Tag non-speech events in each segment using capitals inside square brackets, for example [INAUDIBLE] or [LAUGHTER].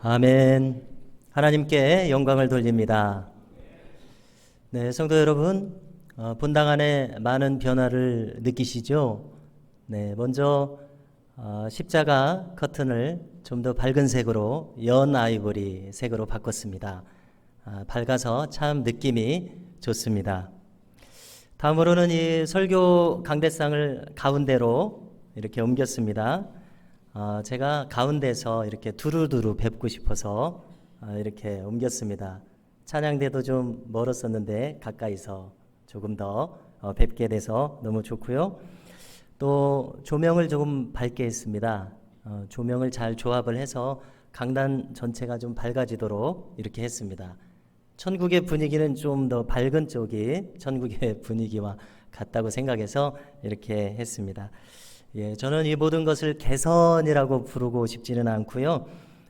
아멘. 하나님께 영광을 돌립니다. 네, 성도 여러분, 어, 본당 안에 많은 변화를 느끼시죠? 네, 먼저 어, 십자가 커튼을 좀 더 밝은 색으로 연 아이보리 색으로 바꿨습니다. 아, 밝아서 참 느낌이 좋습니다. 다음으로는 이 설교 강대상을 가운데로 이렇게 옮겼습니다. 어, 제가 가운데서 이렇게 두루두루 뵙고 싶어서 어, 이렇게 옮겼습니다. 찬양대도 좀 멀었었는데 가까이서 조금 더 어, 뵙게 돼서 너무 좋고요. 또 조명을 조금 밝게 했습니다. 어, 조명을 잘 조합을 해서 강단 전체가 좀 밝아지도록 이렇게 했습니다. 천국의 분위기는 좀 더 밝은 쪽이 천국의 [LAUGHS] 분위기와 같다고 생각해서 이렇게 했습니다. 예, 저는 이 모든 것을 개선이라고 부르고 싶지는 않고요.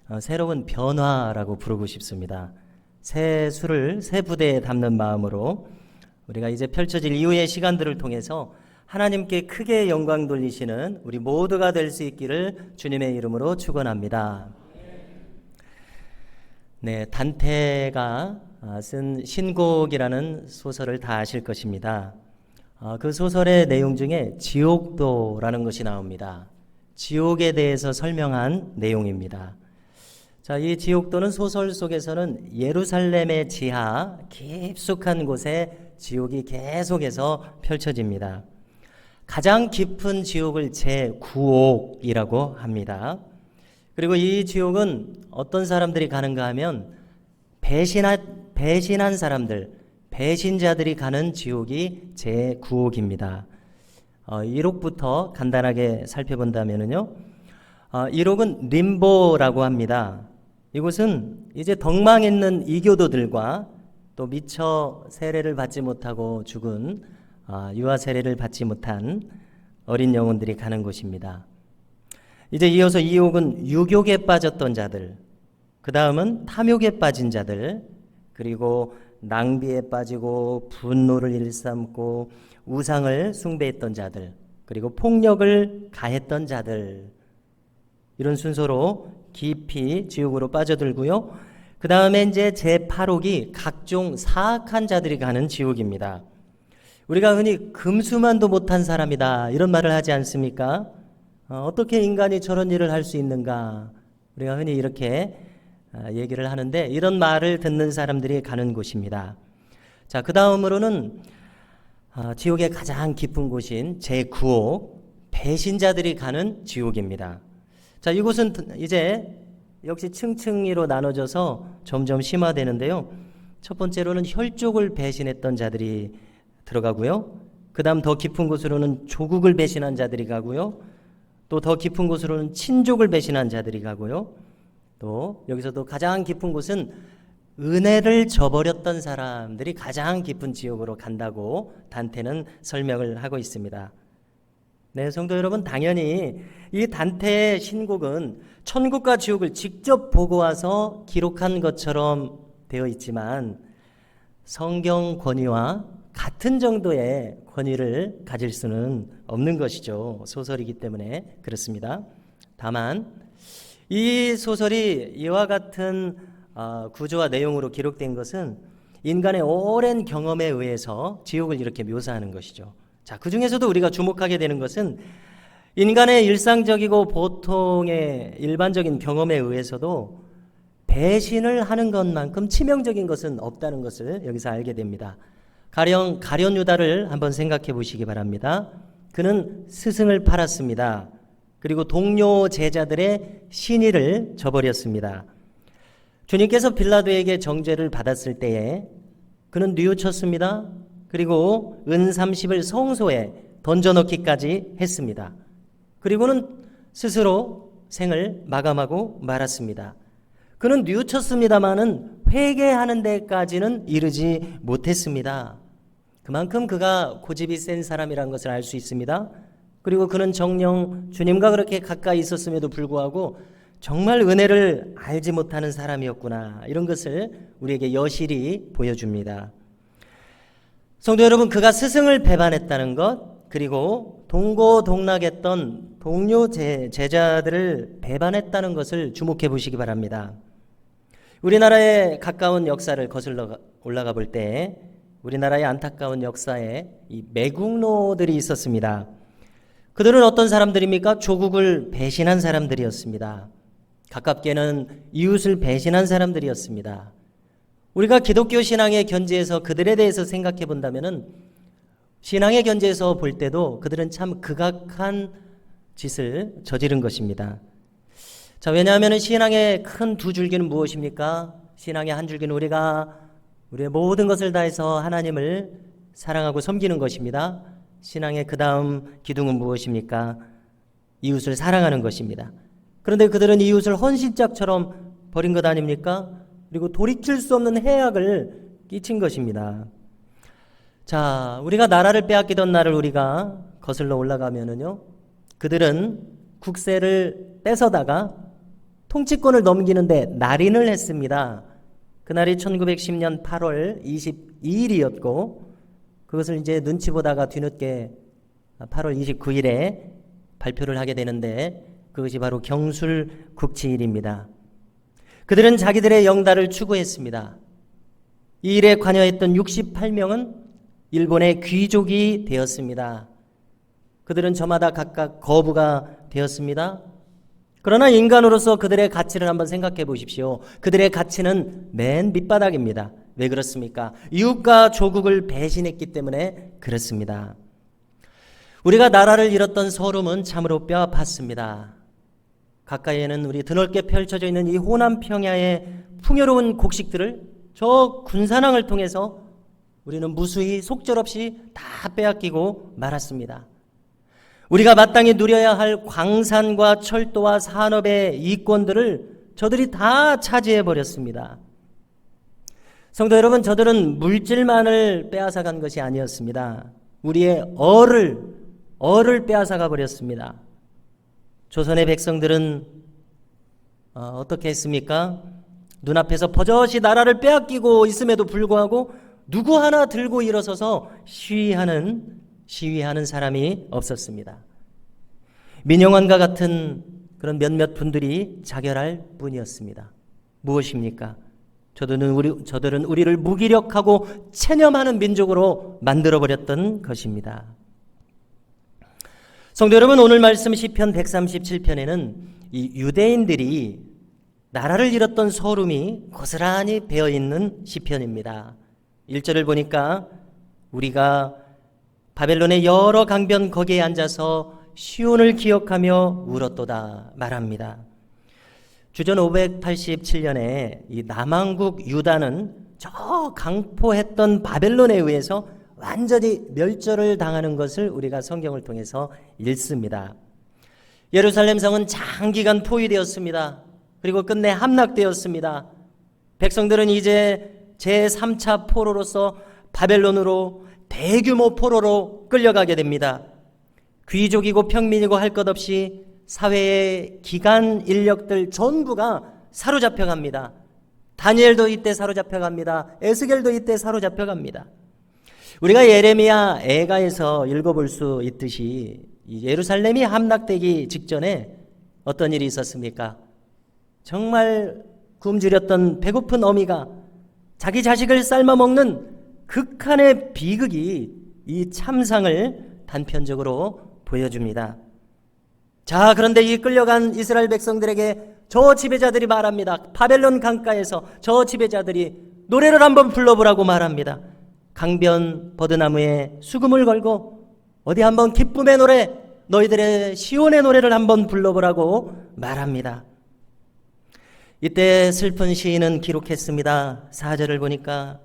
어, 새로운 변화라고 부르고 싶습니다. 새 수를 새 부대에 담는 마음으로 우리가 이제 펼쳐질 이후의 시간들을 통해서 하나님께 크게 영광 돌리시는 우리 모두가 될 수 있기를 주님의 이름으로 축원합니다. 네, 단테가 아, 쓴 신곡이라는 소설을 다 아실 것입니다. 아, 그 소설의 내용 중에 지옥도라는 것이 나옵니다. 지옥에 대해서 설명한 내용입니다. 자, 이 지옥도는 소설 속에서는 예루살렘의 지하 깊숙한 곳에 지옥이 계속해서 펼쳐집니다. 가장 깊은 지옥을 제9옥이라고 합니다. 그리고 이 지옥은 어떤 사람들이 가는가 하면 배신한, 배신한 사람들, 배신자들이 가는 지옥이 제9옥입니다. 어, 1옥부터 간단하게 살펴본다면요. 어, 1옥은 림보라고 합니다. 이곳은 이제 덕망 있는 이교도들과 또 미처 세례를 받지 못하고 죽은 어, 유아 세례를 받지 못한 어린 영혼들이 가는 곳입니다. 이제 이어서 이옥은 유욕에 빠졌던 자들, 그 다음은 탐욕에 빠진 자들, 그리고 낭비에 빠지고 분노를 일삼고 우상을 숭배했던 자들, 그리고 폭력을 가했던 자들, 이런 순서로 깊이 지옥으로 빠져들고요. 그 다음에 이제 제8옥이 각종 사악한 자들이 가는 지옥입니다. 우리가 흔히 금수만도 못한 사람이다 이런 말을 하지 않습니까? 어, 떻게 인간이 저런 일을 할 수 있는가? 우리가 흔히 이렇게 아, 얘기를 하는데 이런 말을 듣는 사람들이 가는 곳입니다. 자, 그 다음으로는 아, 지옥의 가장 깊은 곳인 제9옥 배신자들이 가는 지옥입니다. 자, 이곳은 이제 역시 층층이로 나눠져서 점점 심화되는데요. 첫 번째로는 혈족을 배신했던 자들이 들어가고요. 그 다음 더 깊은 곳으로는 조국을 배신한 자들이 가고요. 또 더 깊은 곳으로는 친족을 배신한 자들이 가고요. 또 여기서도 가장 깊은 곳은 은혜를 저버렸던 사람들이 가장 깊은 지옥으로 간다고 단테는 설명을 하고 있습니다. 네, 성도 여러분, 당연히 이 단테의 신곡은 천국과 지옥을 직접 보고 와서 기록한 것처럼 되어 있지만 성경 권위와 같은 정도의 권위를 가질 수는 없는 것이죠. 소설이기 때문에 그렇습니다. 다만 이 소설이 이와 같은 어, 구조와 내용으로 기록된 것은 인간의 오랜 경험에 의해서 지옥을 이렇게 묘사하는 것이죠. 자, 그 중에서도 우리가 주목하게 되는 것은 인간의 일상적이고 보통의 일반적인 경험에 의해서도 배신을 하는 것만큼 치명적인 것은 없다는 것을 여기서 알게 됩니다. 가령 가련 유다를 한번 생각해 보시기 바랍니다. 그는 스승을 팔았습니다. 그리고 동료 제자들의 신의를 저버렸습니다. 주님께서 빌라도에게 정죄를 받았을 때에 그는 뉘우쳤습니다. 그리고 은 30을 성소에 던져넣기까지 했습니다. 그리고는 스스로 생을 마감하고 말았습니다. 그는 뉘우쳤습니다마는 회개하는 데까지는 이르지 못했습니다. 그만큼 그가 고집이 센 사람이라는 것을 알 수 있습니다. 그리고 그는 정령 주님과 그렇게 가까이 있었음에도 불구하고 정말 은혜를 알지 못하는 사람이었구나. 이런 것을 우리에게 여실히 보여줍니다. 성도 여러분, 그가 스승을 배반했다는 것, 그리고 동고동락했던 동료 제, 제자들을 배반했다는 것을 주목해 보시기 바랍니다. 우리나라의 가까운 역사를 거슬러 가- 올라가 볼 때 우리나라의 안타까운 역사에 이 매국노들이 있었습니다. 그들은 어떤 사람들입니까? 조국을 배신한 사람들이었습니다. 가깝게는 이웃을 배신한 사람들이었습니다. 우리가 기독교 신앙의 견지에서 그들에 대해서 생각해 본다면은 신앙의 견지에서 볼 때도 그들은 참 극악한 짓을 저지른 것입니다. 자, 왜냐하면 신앙의 큰 두 줄기는 무엇입니까? 신앙의 한 줄기는 우리가 우리의 모든 것을 다해서 하나님을 사랑하고 섬기는 것입니다. 신앙의 그 다음 기둥은 무엇입니까? 이웃을 사랑하는 것입니다. 그런데 그들은 이웃을 헌신짝처럼 버린 것 아닙니까? 그리고 돌이킬 수 없는 해악을 끼친 것입니다. 자, 우리가 나라를 빼앗기던 날을 우리가 거슬러 올라가면은요, 그들은 국세를 뺏어다가 통치권을 넘기는데 날인을 했습니다. 그날이 1910년 8월 22일이었고, 그것을 이제 눈치 보다가 뒤늦게 8월 29일에 발표를 하게 되는데, 그것이 바로 경술 국치일입니다. 그들은 자기들의 영달을 추구했습니다. 이 일에 관여했던 68명은 일본의 귀족이 되었습니다. 그들은 저마다 각각 거부가 되었습니다. 그러나 인간으로서 그들의 가치를 한번 생각해 보십시오. 그들의 가치는 맨 밑바닥입니다. 왜 그렇습니까? 이웃과 조국을 배신했기 때문에 그렇습니다. 우리가 나라를 잃었던 서름은 참으로 뼈 아팠습니다. 가까이에는 우리 드넓게 펼쳐져 있는 이 호남 평야의 풍요로운 곡식들을 저 군산항을 통해서 우리는 무수히 속절없이 다 빼앗기고 말았습니다. 우리가 마땅히 누려야 할 광산과 철도와 산업의 이권들을 저들이 다 차지해 버렸습니다. 성도 여러분, 저들은 물질만을 빼앗아 간 것이 아니었습니다. 우리의 얼을, 얼을 빼앗아 가 버렸습니다. 조선의 백성들은 어, 떻게 했습니까? 눈앞에서 버젓이 나라를 빼앗기고 있음에도 불구하고 누구 하나 들고 일어서서 시위하는 시위하는 사람이 없었습니다. 민영환과 같은 그런 몇몇 분들이 자결할 뿐이었습니다. 무엇입니까? 저들은 우리 저들은 우리를 무기력하고 체념하는 민족으로 만들어 버렸던 것입니다. 성도 여러분, 오늘 말씀 시편 137편에는 이 유대인들이 나라를 잃었던 소름이 고스란히 배어 있는 시편입니다. 1절을 보니까 우리가 바벨론의 여러 강변 거기에 앉아서 시온을 기억하며 울었도다 말합니다. 주전 587년에 이 남왕국 유다는 저 강포했던 바벨론에 의해서 완전히 멸절을 당하는 것을 우리가 성경을 통해서 읽습니다. 예루살렘 성은 장기간 포위되었습니다. 그리고 끝내 함락되었습니다. 백성들은 이제 제3차 포로로서 바벨론으로 대규모 포로로 끌려가게 됩니다. 귀족이고 평민이고 할 것 없이 사회의 기간 인력들 전부가 사로잡혀 갑니다. 다니엘도 이때 사로잡혀 갑니다. 에스겔도 이때 사로잡혀 갑니다. 우리가 예레미야 애가에서 읽어볼 수 있듯이 예루살렘이 함락되기 직전에 어떤 일이 있었습니까? 정말 굶주렸던 배고픈 어미가 자기 자식을 삶아 먹는 극한의 비극이 이 참상을 단편적으로 보여줍니다. 자, 그런데 이 끌려간 이스라엘 백성들에게 저 지배자들이 말합니다. 바벨론 강가에서 저 지배자들이 노래를 한번 불러보라고 말합니다. 강변 버드나무에 수금을 걸고 어디 한번 기쁨의 노래, 너희들의 시온의 노래를 한번 불러보라고 말합니다. 이때 슬픈 시인은 기록했습니다. 사절을 보니까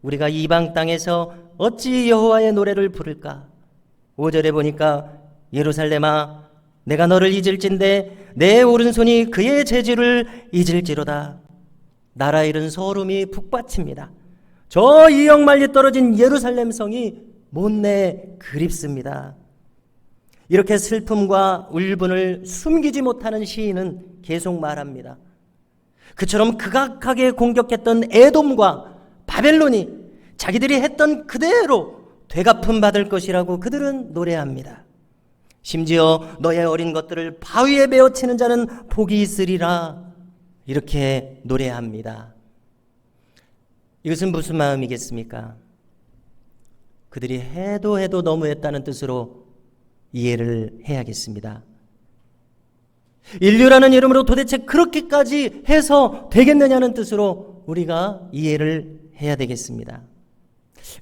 우리가 이방 땅에서 어찌 여호와의 노래를 부를까? 5절에 보니까 예루살렘아 내가 너를 잊을진데 내 오른손이 그의 재주를 잊을지로다. 나라 잃은 소름이 북받칩니다. 저 이역 말리 떨어진 예루살렘 성이 못내 그립습니다. 이렇게 슬픔과 울분을 숨기지 못하는 시인은 계속 말합니다. 그처럼 극악하게 공격했던 에돔과 바벨론이 자기들이 했던 그대로 되갚음 받을 것이라고 그들은 노래합니다. 심지어 너의 어린 것들을 바위에 베어 치는 자는 복이 있으리라 이렇게 노래합니다. 이것은 무슨 마음이겠습니까? 그들이 해도 해도 너무했다는 뜻으로 이해를 해야겠습니다. 인류라는 이름으로 도대체 그렇게까지 해서 되겠느냐는 뜻으로 우리가 이해를 해야 되겠습니다.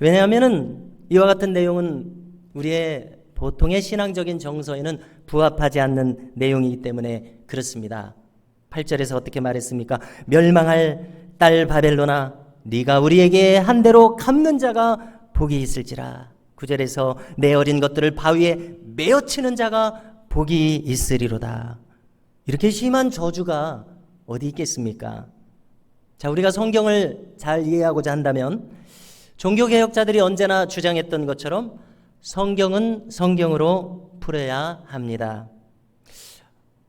왜냐하면 이와 같은 내용은 우리의 보통의 신앙적인 정서에는 부합하지 않는 내용이기 때문에 그렇습니다. 8절에서 어떻게 말했습니까? 멸망할 딸 바벨로나 네가 우리에게 한 대로 갚는 자가 복이 있을지라. 9절에서 내 어린 것들을 바위에 메어치는 자가 복이 있으리로다. 이렇게 심한 저주가 어디 있겠습니까? 자, 우리가 성경을 잘 이해하고자 한다면 종교개혁자들이 언제나 주장했던 것처럼 성경은 성경으로 풀어야 합니다.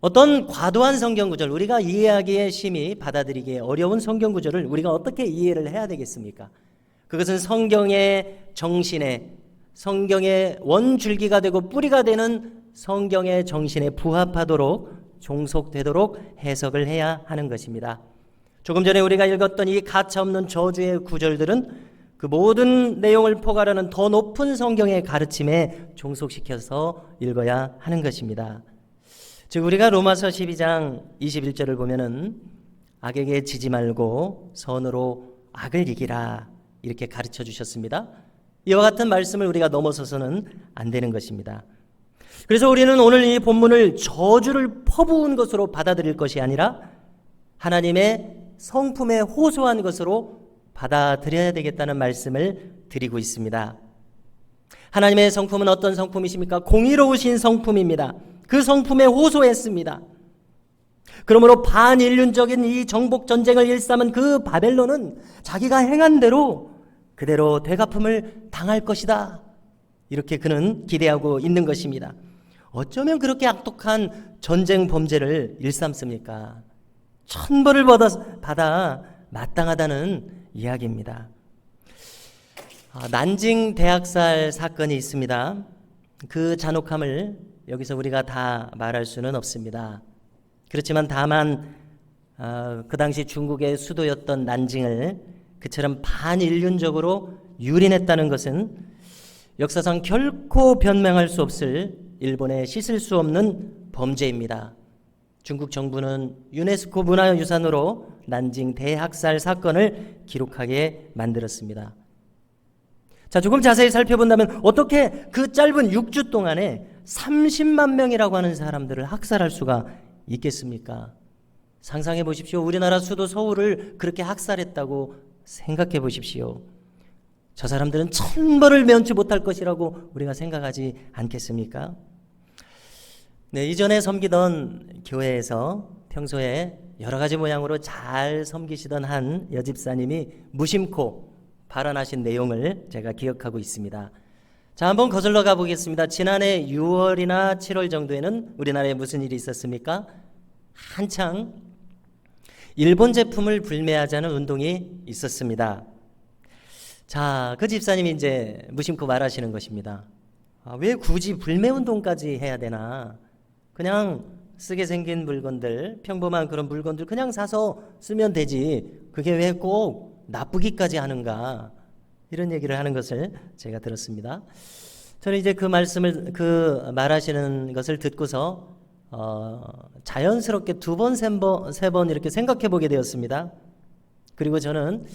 어떤 과도한 성경 구절, 우리가 이해하기에 심히 받아들이기에 어려운 성경 구절을 우리가 어떻게 이해를 해야 되겠습니까? 그것은 성경의 정신에, 성경의 원줄기가 되고 뿌리가 되는 성경의 정신에 부합하도록 종속되도록 해석을 해야 하는 것입니다. 조금 전에 우리가 읽었던 이 가차없는 저주의 구절들은 그 모든 내용을 포괄하는 더 높은 성경의 가르침에 종속시켜서 읽어야 하는 것입니다. 즉 우리가 로마서 12장 21절을 보면은 악에게 지지 말고 선으로 악을 이기라 이렇게 가르쳐 주셨습니다. 이와 같은 말씀을 우리가 넘어서서는 안 되는 것입니다. 그래서 우리는 오늘 이 본문을 저주를 퍼부은 것으로 받아들일 것이 아니라 하나님의 성품에 호소한 것으로 받아들여야 되겠다는 말씀을 드리고 있습니다. 하나님의 성품은 어떤 성품이십니까? 공의로우신 성품입니다. 그 성품에 호소했습니다. 그러므로 반인륜적인 이 정복 전쟁을 일삼은 그 바벨론은 자기가 행한 대로 그대로 되갚음을 당할 것이다. 이렇게 그는 기대하고 있는 것입니다. 어쩌면 그렇게 악독한 전쟁 범죄를 일삼습니까? 천벌을 받아 마땅하다는 이야기입니다. 아, 난징 대학살 사건이 있습니다. 그 잔혹함을 여기서 우리가 다 말할 수는 없습니다. 그렇지만 다만 어, 그 당시 중국의 수도였던 난징을 그처럼 반인륜적으로 유린했다는 것은 역사상 결코 변명할 수 없을 일본의 씻을 수 없는 범죄입니다. 중국 정부는 유네스코 문화유산으로 난징 대학살 사건을 기록하게 만들었습니다. 자, 조금 자세히 살펴본다면 어떻게 그 짧은 6주 동안에 30만 명이라고 하는 사람들을 학살할 수가 있겠습니까? 상상해 보십시오. 우리나라 수도 서울을 그렇게 학살했다고 생각해 보십시오. 저 사람들은 천벌을 면치 못할 것이라고 우리가 생각하지 않겠습니까? 네, 이전에 섬기던 교회에서 평소에 여러 가지 모양으로 잘 섬기시던 한 여집사님이 무심코 발언하신 내용을 제가 기억하고 있습니다. 자, 한번 거슬러 가보겠습니다. 지난해 6월이나 7월 정도에는 우리나라에 무슨 일이 있었습니까? 한창 일본 제품을 불매하자는 운동이 있었습니다. 자, 그 집사님이 이제 무심코 말하시는 것입니다. 아, 왜 굳이 불매 운동까지 해야 되나? 그냥 쓰게 생긴 물건들, 평범한 그런 물건들 그냥 사서 쓰면 되지. 그게 왜 꼭 나쁘기까지 하는가? 이런 얘기를 하는 것을 제가 들었습니다. 저는 이제 그 말씀을 그 말하시는 것을 듣고서 어, 자연스럽게 두 번, 세 번, 세 번 이렇게 생각해 보게 되었습니다. 그리고 저는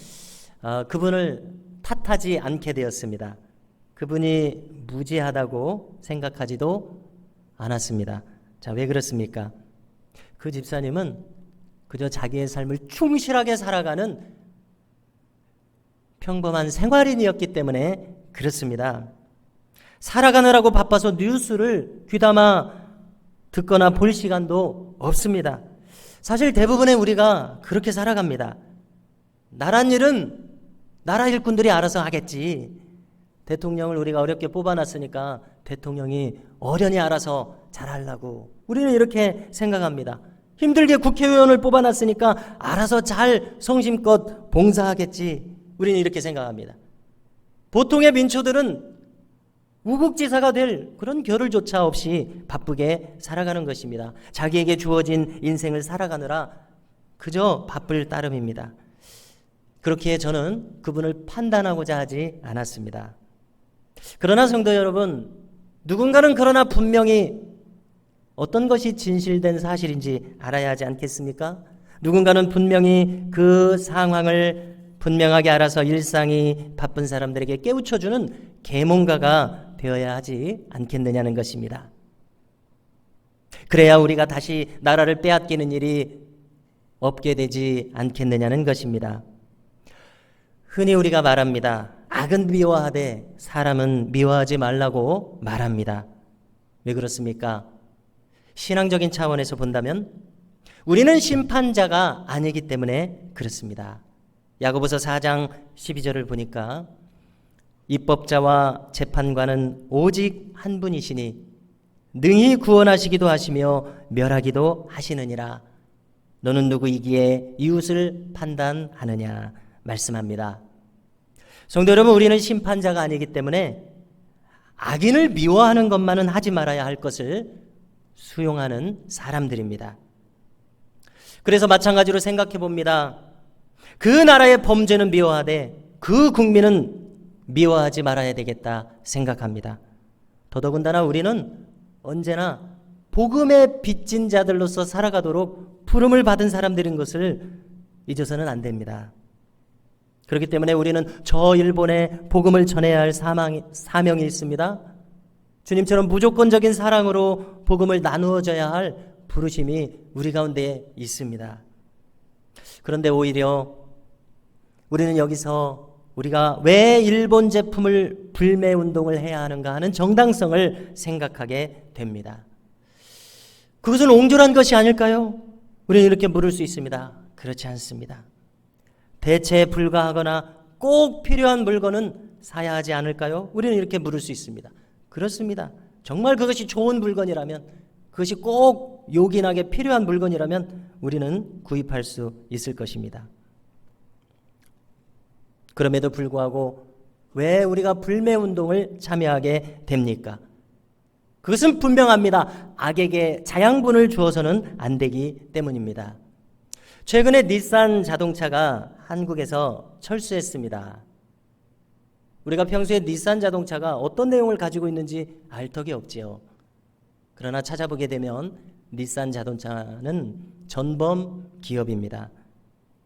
어, 그분을 탓하지 않게 되었습니다. 그분이 무지하다고 생각하지도 않았습니다. 자, 왜 그렇습니까? 그 집사님은 그저 자기의 삶을 충실하게 살아가는 평범한 생활인이었기 때문에 그렇습니다. 살아가느라고 바빠서 뉴스를 귀담아 듣거나 볼 시간도 없습니다. 사실 대부분의 우리가 그렇게 살아갑니다. 나란 일은 나라 일꾼들이 알아서 하겠지. 대통령을 우리가 어렵게 뽑아놨으니까 대통령이 어련히 알아서 잘하려고 우리는 이렇게 생각합니다. 힘들게 국회의원을 뽑아놨으니까 알아서 잘 성심껏 봉사하겠지. 우리는 이렇게 생각합니다. 보통의 민초들은 우국지사가 될 그런 겨를조차 없이 바쁘게 살아가는 것입니다. 자기에게 주어진 인생을 살아가느라 그저 바쁠 따름입니다. 그렇게 저는 그분을 판단하고자 하지 않았습니다. 그러나 성도 여러분, 누군가는 그러나 분명히 어떤 것이 진실된 사실인지 알아야 하지 않겠습니까? 누군가는 분명히 그 상황을 분명하게 알아서 일상이 바쁜 사람들에게 깨우쳐주는 계몽가가 되어야 하지 않겠느냐는 것입니다. 그래야 우리가 다시 나라를 빼앗기는 일이 없게 되지 않겠느냐는 것입니다. 흔히 우리가 말합니다. 악은 미워하되 사람은 미워하지 말라고 말합니다. 왜 그렇습니까? 신앙적인 차원에서 본다면 우리는 심판자가 아니기 때문에 그렇습니다. 야고보서 4장 12절을 보니까 입법자와 재판관은 오직 한 분이시니 능히 구원하시기도 하시며 멸하기도 하시느니라. 너는 누구이기에 이웃을 판단하느냐 말씀합니다. 성도 여러분, 우리는 심판자가 아니기 때문에 악인을 미워하는 것만은 하지 말아야 할 것을 수용하는 사람들입니다. 그래서 마찬가지로 생각해 봅니다. 그 나라의 범죄는 미워하되 그 국민은 미워하지 말아야 되겠다 생각합니다. 더더군다나 우리는 언제나 복음의 빚진 자들로서 살아가도록 부름을 받은 사람들인 것을 잊어서는 안 됩니다. 그렇기 때문에 우리는 저 일본에 복음을 전해야 할 사망, 사명이 있습니다. 주님처럼 무조건적인 사랑으로 복음을 나누어져야 할 부르심이 우리 가운데 있습니다. 그런데 오히려 우리는 여기서 우리가 왜 일본 제품을 불매 운동을 해야 하는가 하는 정당성을 생각하게 됩니다. 그것은 옹졸한 것이 아닐까요? 우리는 이렇게 물을 수 있습니다. 그렇지 않습니다. 대체에 불과하거나 꼭 필요한 물건은 사야 하지 않을까요? 우리는 이렇게 물을 수 있습니다. 그렇습니다. 정말 그것이 좋은 물건이라면 그것이 꼭 요긴하게 필요한 물건이라면 우리는 구입할 수 있을 것입니다. 그럼에도 불구하고 왜 우리가 불매 운동을 참여하게 됩니까? 그것은 분명합니다. 악에게 자양분을 주어서는 안 되기 때문입니다. 최근에 닛산 자동차가 한국에서 철수했습니다. 우리가 평소에 닛산 자동차가 어떤 내용을 가지고 있는지 알 턱이 없지요. 그러나 찾아보게 되면 닛산 자동차는 전범 기업입니다.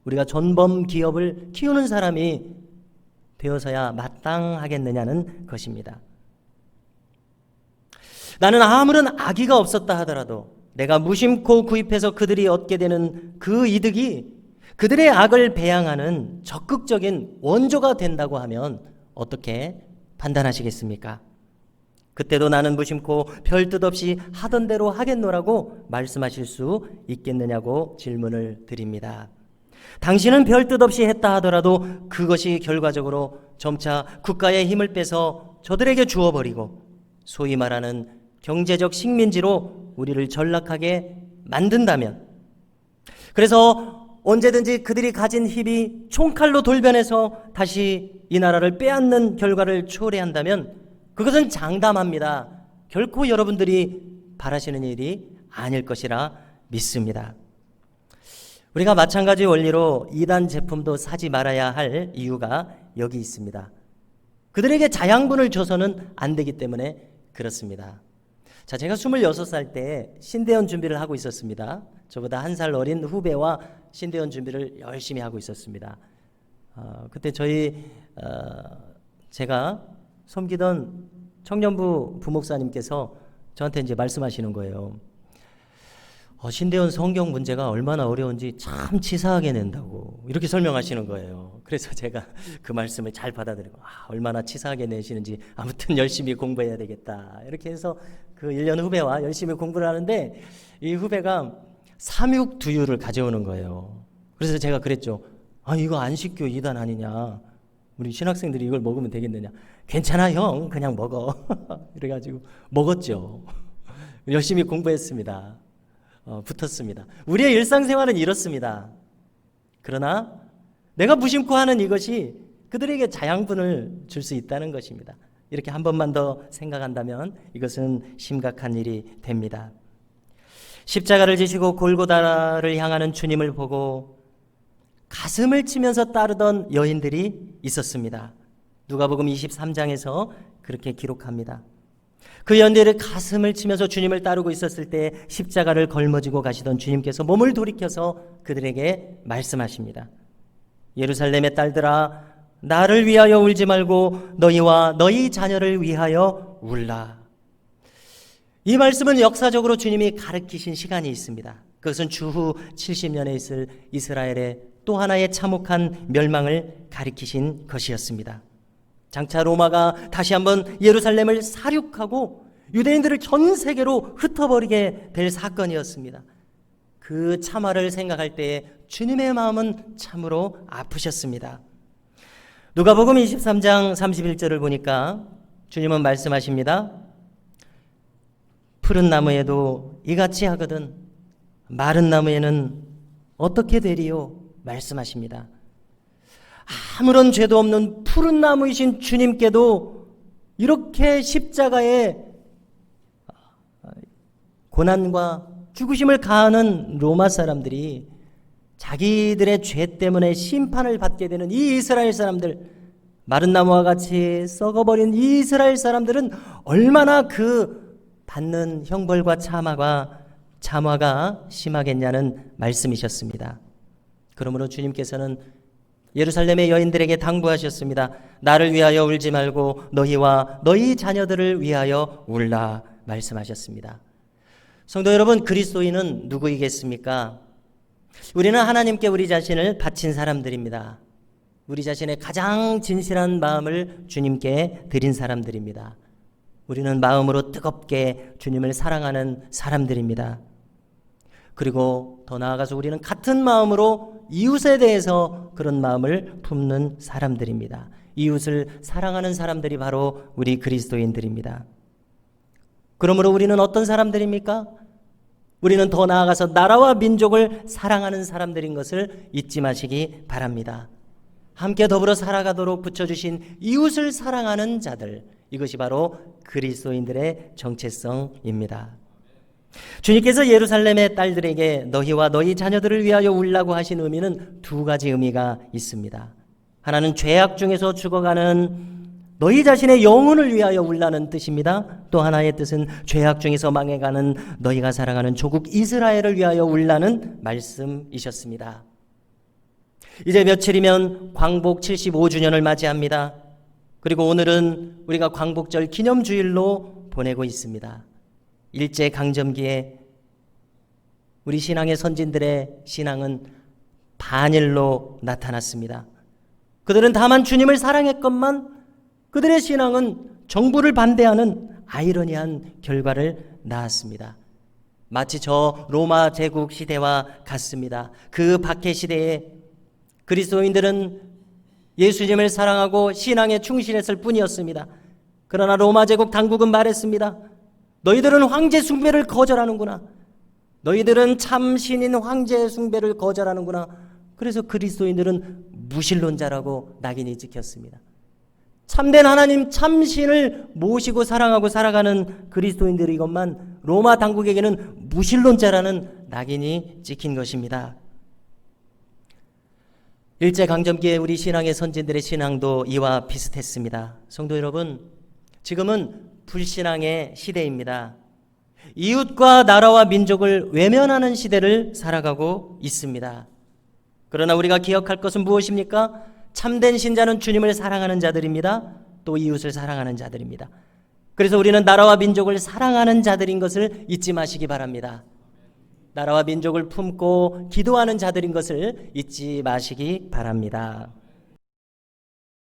우리가 전범 기업을 키우는 사람이 되어서야 마땅하겠느냐는 것입니다. 나는 아무런 악의가 없었다 하더라도 내가 무심코 구입해서 그들이 얻게 되는 그 이득이 그들의 악을 배양하는 적극적인 원조가 된다고 하면 어떻게 판단하시겠습니까? 그때도 나는 무심코 별 뜻 없이 하던 대로 하겠노라고 말씀하실 수 있겠느냐고 질문을 드립니다. 당신은 별 뜻 없이 했다 하더라도 그것이 결과적으로 점차 국가의 힘을 빼서 저들에게 주어버리고 소위 말하는 경제적 식민지로 우리를 전락하게 만든다면 그래서 언제든지 그들이 가진 힘이 총칼로 돌변해서 다시 이 나라를 빼앗는 결과를 초래한다면 그것은 장담합니다. 결코 여러분들이 바라시는 일이 아닐 것이라 믿습니다. 우리가 마찬가지 원리로 이단 제품도 사지 말아야 할 이유가 여기 있습니다. 그들에게 자양분을 줘서는 안 되기 때문에 그렇습니다. 자, 제가 26살 때 신대원 준비를 하고 있었습니다. 저보다 한 살 어린 후배와 신대원 준비를 열심히 하고 있었습니다. 어, 그때 저희 어, 제가 섬기던 청년부 부목사님께서 저한테 이제 말씀하시는 거예요. 어, 신대원 성경 문제가 얼마나 어려운지 참 치사하게 낸다고 이렇게 설명하시는 거예요. 그래서 [LAUGHS] 제가 그 말씀을 잘 받아들이고 아, 얼마나 치사하게 내시는지 아무튼 열심히 공부해야 되겠다. 이렇게 해서 그 1년 후배와 열심히 공부를 하는데 이 후배가 삼육두유를 가져오는 거예요. 그래서 제가 그랬죠. 아, 이거 안식교 이단 아니냐. 우리 신학생들이 이걸 먹으면 되겠느냐. 괜찮아, 형. 그냥 먹어. [LAUGHS] 이래가지고 먹었죠. 열심히 공부했습니다. 어, 붙었습니다. 우리의 일상생활은 이렇습니다. 그러나 내가 무심코 하는 이것이 그들에게 자양분을 줄 수 있다는 것입니다. 이렇게 한 번만 더 생각한다면 이것은 심각한 일이 됩니다. 십자가를 지시고 골고다를 향하는 주님을 보고 가슴을 치면서 따르던 여인들이 있었습니다. 누가복음 23장에서 그렇게 기록합니다. 그 연대를 가슴을 치면서 주님을 따르고 있었을 때 십자가를 걸머지고 가시던 주님께서 몸을 돌이켜서 그들에게 말씀하십니다. 예루살렘의 딸들아 나를 위하여 울지 말고 너희와 너희 자녀를 위하여 울라. 이 말씀은 역사적으로 주님이 가르치신 시간이 있습니다. 그것은 주후 70년에 있을 이스라엘의 또 하나의 참혹한 멸망을 가리키신 것이었습니다. 장차 로마가 다시 한번 예루살렘을 사륙하고 유대인들을 전 세계로 흩어버리게 될 사건이었습니다. 그 참화를 생각할 때에 주님의 마음은 참으로 아프셨습니다. 누가복음 23장 31절을 보니까 주님은 말씀하십니다. 푸른 나무에도 이같이 하거든 마른 나무에는 어떻게 되리요? 말씀하십니다. 아무런 죄도 없는 푸른 나무이신 주님께도 이렇게 십자가에 고난과 죽으심을 가하는 로마 사람들이 자기들의 죄 때문에 심판을 받게 되는 이 이스라엘 사람들, 마른 나무와 같이 썩어버린 이 이스라엘 사람들은 얼마나 그 받는 형벌과 참화가 참화가 심하겠냐는 말씀이셨습니다. 그러므로 주님께서는 예루살렘의 여인들에게 당부하셨습니다. 나를 위하여 울지 말고 너희와 너희 자녀들을 위하여 울라 말씀하셨습니다. 성도 여러분, 그리스도인은 누구이겠습니까? 우리는 하나님께 우리 자신을 바친 사람들입니다. 우리 자신의 가장 진실한 마음을 주님께 드린 사람들입니다. 우리는 마음으로 뜨겁게 주님을 사랑하는 사람들입니다. 그리고 더 나아가서 우리는 같은 마음으로 이웃에 대해서 그런 마음을 품는 사람들입니다. 이웃을 사랑하는 사람들이 바로 우리 그리스도인들입니다. 그러므로 우리는 어떤 사람들입니까? 우리는 더 나아가서 나라와 민족을 사랑하는 사람들인 것을 잊지 마시기 바랍니다. 함께 더불어 살아가도록 붙여주신 이웃을 사랑하는 자들, 이것이 바로 그리스도인들의 정체성입니다. 주님께서 예루살렘의 딸들에게 너희와 너희 자녀들을 위하여 울라고 하신 의미는 두 가지 의미가 있습니다. 하나는 죄악 중에서 죽어가는 너희 자신의 영혼을 위하여 울라는 뜻입니다. 또 하나의 뜻은 죄악 중에서 망해가는 너희가 사랑하는 조국 이스라엘을 위하여 울라는 말씀이셨습니다. 이제 며칠이면 광복 75주년을 맞이합니다. 그리고 오늘은 우리가 광복절 기념주일로 보내고 있습니다. 일제 강점기에 우리 신앙의 선진들의 신앙은 반일로 나타났습니다. 그들은 다만 주님을 사랑했건만 그들의 신앙은 정부를 반대하는 아이러니한 결과를 낳았습니다. 마치 저 로마 제국 시대와 같습니다. 그 박해 시대에 그리스도인들은 예수님을 사랑하고 신앙에 충실했을 뿐이었습니다. 그러나 로마 제국 당국은 말했습니다. 너희들은 황제 숭배를 거절하는구나. 너희들은 참 신인 황제 숭배를 거절하는구나. 그래서 그리스도인들은 무신론자라고 낙인이 찍혔습니다. 참된 하나님 참신을 모시고 사랑하고 살아가는 그리스도인들이 것만 로마 당국에게는 무신론자라는 낙인이 찍힌 것입니다. 일제 강점기에 우리 신앙의 선진들의 신앙도 이와 비슷했습니다. 성도 여러분, 지금은 불신앙의 시대입니다. 이웃과 나라와 민족을 외면하는 시대를 살아가고 있습니다. 그러나 우리가 기억할 것은 무엇입니까? 참된 신자는 주님을 사랑하는 자들입니다. 또 이웃을 사랑하는 자들입니다. 그래서 우리는 나라와 민족을 사랑하는 자들인 것을 잊지 마시기 바랍니다. 나라와 민족을 품고 기도하는 자들인 것을 잊지 마시기 바랍니다.